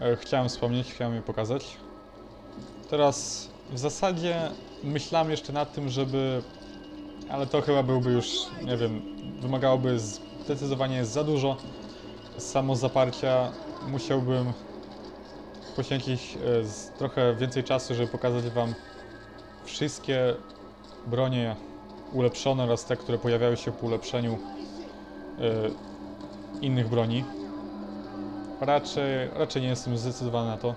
e, chciałem wspomnieć, chciałem je pokazać. Teraz w zasadzie myślałem jeszcze nad tym, żeby... Ale to chyba byłby już, nie wiem, wymagałoby zdecydowanie za dużo samozaparcia. Musiałbym poświęcić e, trochę więcej czasu, żeby pokazać wam wszystkie bronie ulepszone oraz te, które pojawiały się po ulepszeniu e, innych broni. Raczej, raczej nie jestem zdecydowany na to.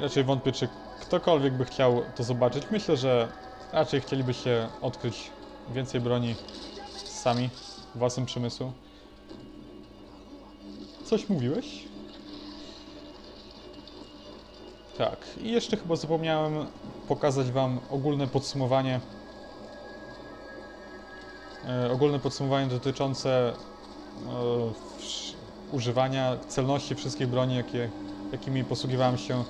Raczej wątpię, czy ktokolwiek by chciał to zobaczyć. Myślę, że raczej chcielibyście odkryć więcej broni sami, własnym przemysłu. Coś mówiłeś? Tak, i jeszcze chyba zapomniałem pokazać Wam ogólne podsumowanie. E, ogólne podsumowanie dotyczące używania celności wszystkich broni, jakie, jakimi posługiwałem się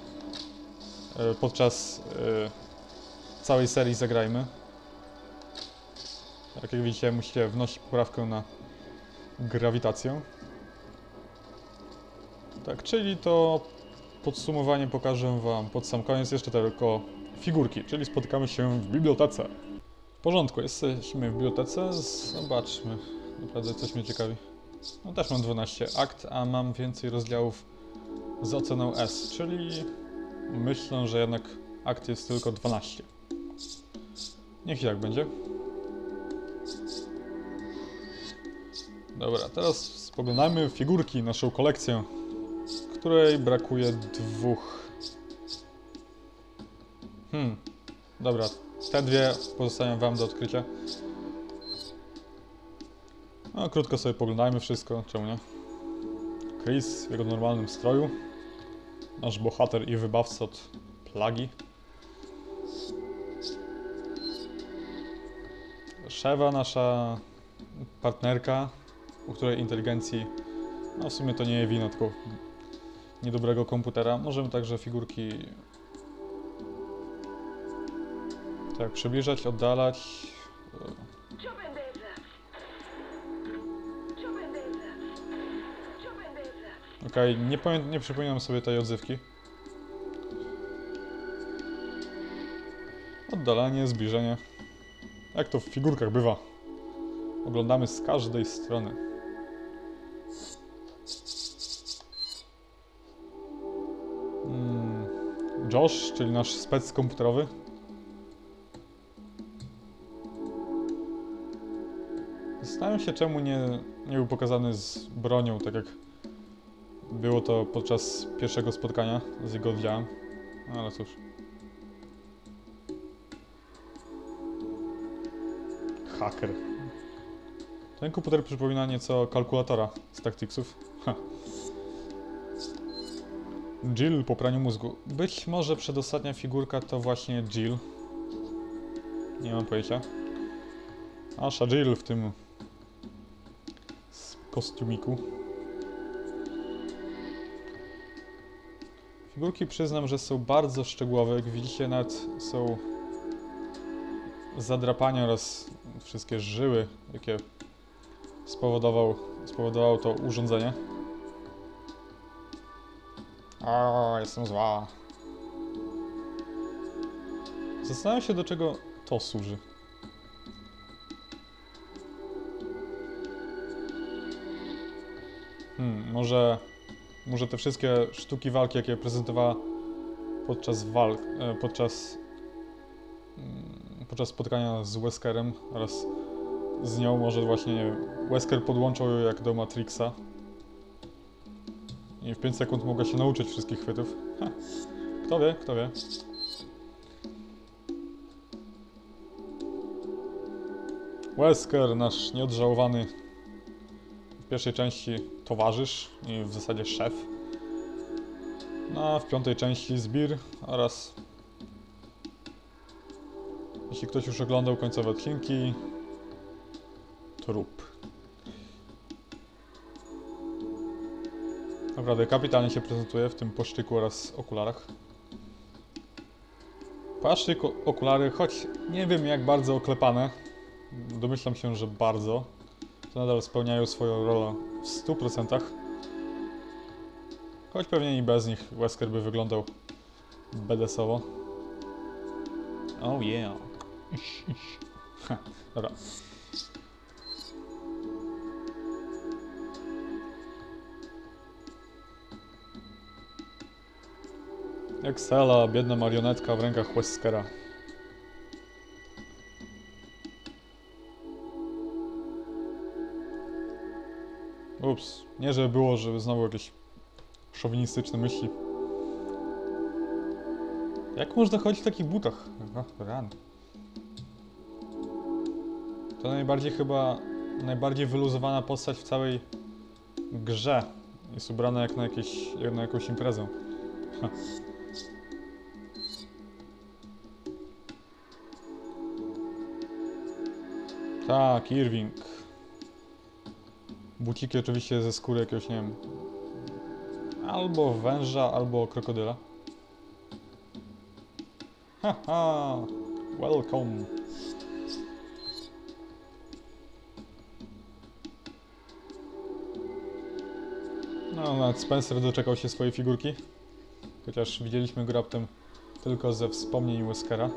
e, podczas e, całej serii Zagrajmy. Tak jak widzicie, musicie wnosić poprawkę na grawitację. Tak, czyli to podsumowanie pokażę Wam pod sam koniec. Jeszcze tylko figurki, czyli spotykamy się w bibliotece. W porządku, jesteśmy w bibliotece. Zobaczmy. Naprawdę coś mnie ciekawi. No też mam 12 akt, a mam więcej rozdziałów z oceną S, czyli myślę, że jednak akt jest tylko 12. Niech i tak będzie. Dobra, teraz spoglądajmy w figurki, naszą kolekcję, której brakuje dwóch. Hmm, dobra, te dwie pozostają Wam do odkrycia. No, krótko sobie poglądajmy wszystko, czemu nie? Chris w jego normalnym stroju. Nasz bohater i wybawca od plagi. Szewa, nasza partnerka, u której inteligencji, no w sumie to nie jej wina, tylko niedobrego komputera. Możemy także figurki tak przybliżać, oddalać. Okej, nie, pamię- nie przypominam sobie tej odzywki. Oddalanie, zbliżenie. Jak to w figurkach bywa. Oglądamy z każdej strony. Mm, Josh, czyli nasz spec komputerowy. Zastanawiam się, czemu nie, nie był pokazany z bronią, tak jak było to podczas pierwszego spotkania z jego oddziałem. No ale cóż. Haker. Ten komputer przypomina nieco kalkulatora z Tacticsów. Ha. Jill po praniu mózgu. Być może przedostatnia figurka to właśnie Jill. Nie mam pojęcia. Nasza Jill w tym kostiumiku. Figurki przyznam, że są bardzo szczegółowe. Jak widzicie, nawet są zadrapania oraz wszystkie żyły, jakie spowodował, spowodowało to urządzenie. O, jestem zła. Zastanawiam się, do czego to służy. Hmm, może może te wszystkie sztuki walki, jakie prezentowała podczas walk, e, podczas mm, podczas spotkania z Weskerem oraz z nią, może właśnie, nie wiem, Wesker podłączał ją jak do Matrixa i w 5 sekund mogła się nauczyć wszystkich chwytów. Ha. Kto wie, kto wie. Wesker, nasz nieodżałowany pierwszej części towarzysz i w zasadzie szef. No, a w piątej części zbir oraz jeśli ktoś już oglądał końcowe odcinki, trup. Naprawdę kapitalnie się prezentuje w tym płaszczyku oraz okularach. Płaszczyk, okulary, choć nie wiem jak bardzo oklepane, domyślam się, że bardzo, to nadal spełniają swoją rolę w 100%. Choć pewnie i bez nich Wesker by wyglądał bedesowo. Oh yeah. Dobra. Sela, biedna marionetka w rękach Weskera. Ups, nie żeby było, żeby znowu jakieś szowinistyczne myśli. Jak można chodzić w takich butach? O, ran. To najbardziej chyba, najbardziej wyluzowana postać w całej grze. Jest ubrana jak na, jakieś, jak na jakąś imprezę. Ha. Tak, Irving. Buciki oczywiście ze skóry jakiegoś, nie wiem, albo węża, albo krokodyla. Haha, welcome. No, nawet Spencer doczekał się swojej figurki. Chociaż widzieliśmy go raptem tylko ze wspomnień Weskera.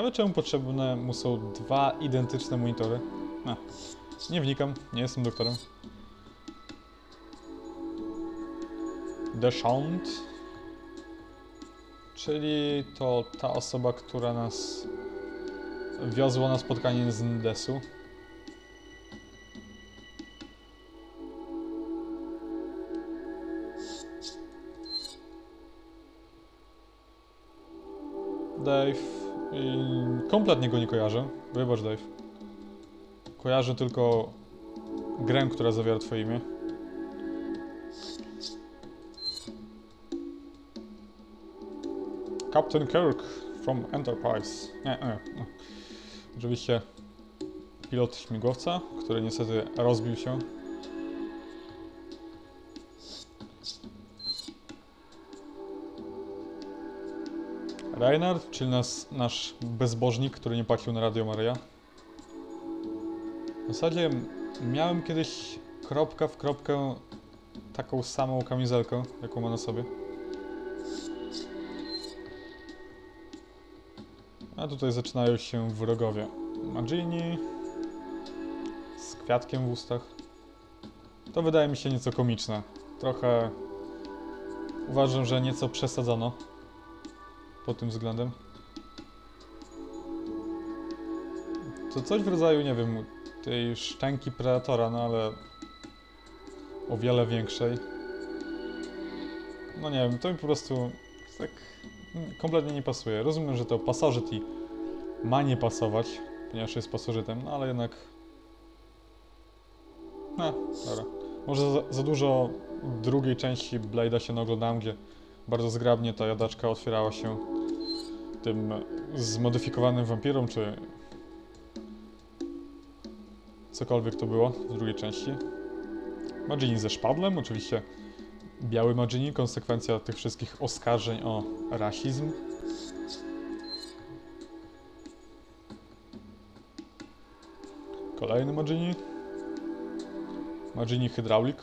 Ciekawe czemu potrzebne mu są dwa identyczne monitory. Nie wnikam, nie jestem doktorem. Deshant. Czyli to ta osoba, która nas wiozła na spotkanie z Ndesu. Dave. I kompletnie go nie kojarzę. Wybacz, Dave. Kojarzę tylko grę, która zawiera twoje imię. Captain Kirk from Enterprise. Nie, nie. Oczywiście pilot śmigłowca, który niestety rozbił się. Reinhard, czyli nas, nasz bezbożnik, który nie płacił na Radio Maria. W zasadzie miałem kiedyś kropka w kropkę taką samą kamizelkę, jaką ma na sobie. A tutaj zaczynają się wrogowie. Magini z kwiatkiem w ustach. To wydaje mi się nieco komiczne. Trochę uważam, że nieco przesadzono pod tym względem. To coś w rodzaju, nie wiem, tej szczęki Predatora, no ale o wiele większej. No nie wiem, to mi po prostu tak kompletnie nie pasuje. Rozumiem, że to i ma nie pasować, ponieważ jest pasożytem, no ale jednak... No, dobra. Może za, za dużo drugiej części Blade'a się naoglądałem, gdzie bardzo zgrabnie ta jadaczka otwierała się tym zmodyfikowanym wampirom, czy cokolwiek to było w drugiej części. Magini ze szpadlem, oczywiście biały Magini, konsekwencja tych wszystkich oskarżeń o rasizm. Kolejny Magini. Magini hydraulik.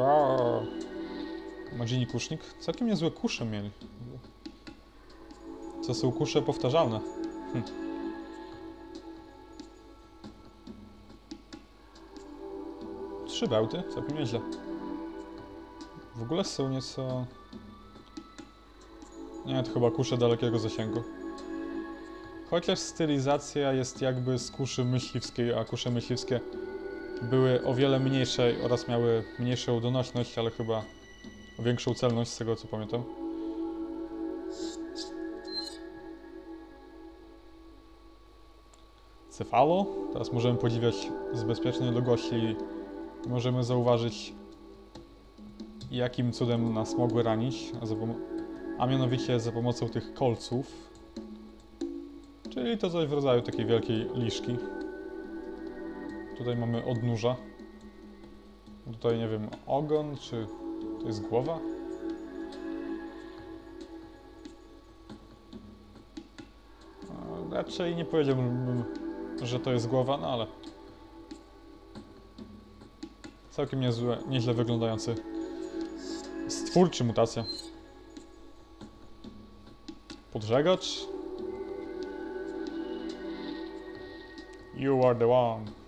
Aaaa. Magini kusznik. Całkiem niezłe kusze mieli. Co są kusze powtarzalne. Hm. Trzy bełty, całkiem nieźle. W ogóle są nieco... Nie, to chyba kusze dalekiego zasięgu. Chociaż stylizacja jest jakby z kuszy myśliwskiej, a kusze myśliwskie były o wiele mniejsze oraz miały mniejszą donośność, ale chyba większą celność z tego co pamiętam. Cefalo. Teraz możemy podziwiać z bezpiecznej odległości możemy zauważyć jakim cudem nas mogły ranić, a, a mianowicie za pomocą tych kolców. Czyli to coś w rodzaju takiej wielkiej liszki. Tutaj mamy odnóża. Tutaj nie wiem, ogon czy to jest głowa? Raczej nie powiedziałbym, że to jest głowa, no ale całkiem niezłe, nieźle wyglądający stwór czy mutacja. Podżegacz? You are the one.